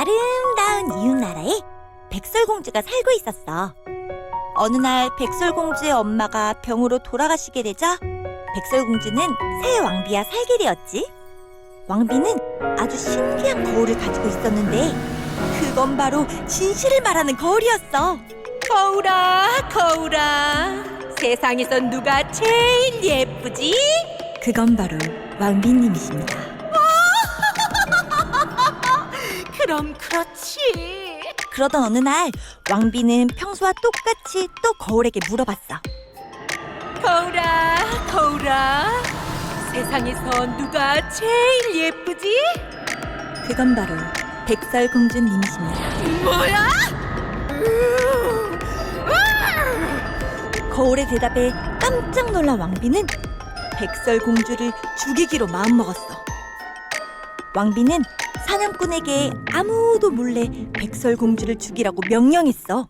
아름다운 이웃나라에 백설공주가 살고 있었어. 어느 날 백설공주의 엄마가 병으로 돌아가시게 되자 백설공주는 새 왕비와 살게 되었지. 왕비는 아주 신기한 거울을 가지고 있었는데 그건 바로 진실을 말하는 거울이었어. 거울아, 거울아. 세상에서 누가 제일 예쁘지? 그건 바로 왕비님이십니다. 그럼 그렇지. 그러던 어느 날 왕비는 평소와 똑같이 또 거울에게 물어봤어. 거울아, 거울아. 세상에서 누가 제일 예쁘지? 그건 바로 백설공주 님이십니다. 뭐야? 거울의 대답에 깜짝 놀란 왕비는 백설공주를 죽이기로 마음먹었어. 왕비는 사냥꾼에게 아무도 몰래 백설공주를 죽이라고 명령했어.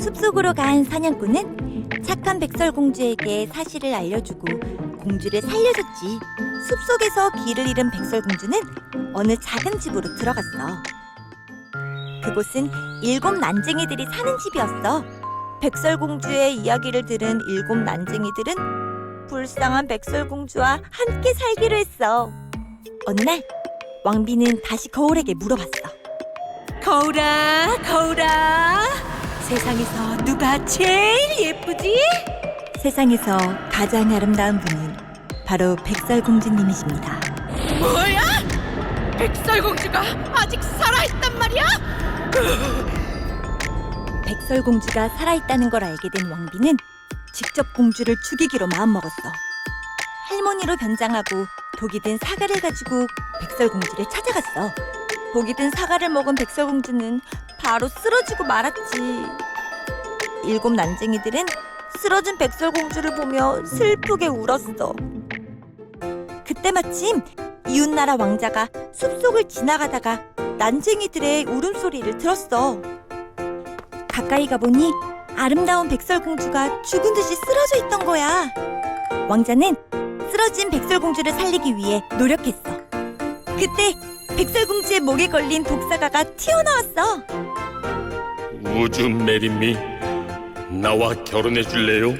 숲속으로 간 사냥꾼은 착한 백설공주에게 사실을 알려주고 공주를 살려줬지. 숲속에서 길을 잃은 백설공주는 어느 작은 집으로 들어갔어. 그곳은 일곱 난쟁이들이 사는 집이었어. 백설공주의 이야기를 들은 일곱 난쟁이들은 불쌍한 백설공주와 함께 살기로 했어. 어느 날 왕비는 다시 거울에게 물어봤어. 거울아, 거울아. 세상에서 누가 제일 예쁘지? 세상에서 가장 아름다운 분은 바로 백설공주님이십니다. 뭐야? 백설공주가 아직 살아있단 말이야? 백설공주가 살아있다는 걸 알게 된 왕비는 직접 공주를 죽이기로 마음먹었어. 할머니로 변장하고 독이 든 사과를 가지고 백설공주를 찾아갔어. 독이 든 사과를 먹은 백설공주는 바로 쓰러지고 말았지. 일곱 난쟁이들은 쓰러진 백설공주를 보며 슬프게 울었어. 그때 마침 이웃나라 왕자가 숲속을 지나가다가 난쟁이들의 울음소리를 들었어. 가까이 가보니 아름다운 백설공주가 죽은 듯이 쓰러져 있던 거야. 왕자는 쓰러진 백설공주를 살리기 위해 노력했어. 그때 백설공주의 목에 걸린 독사가가 튀어나왔어. 우주 메리미 나와 결혼해 줄래요?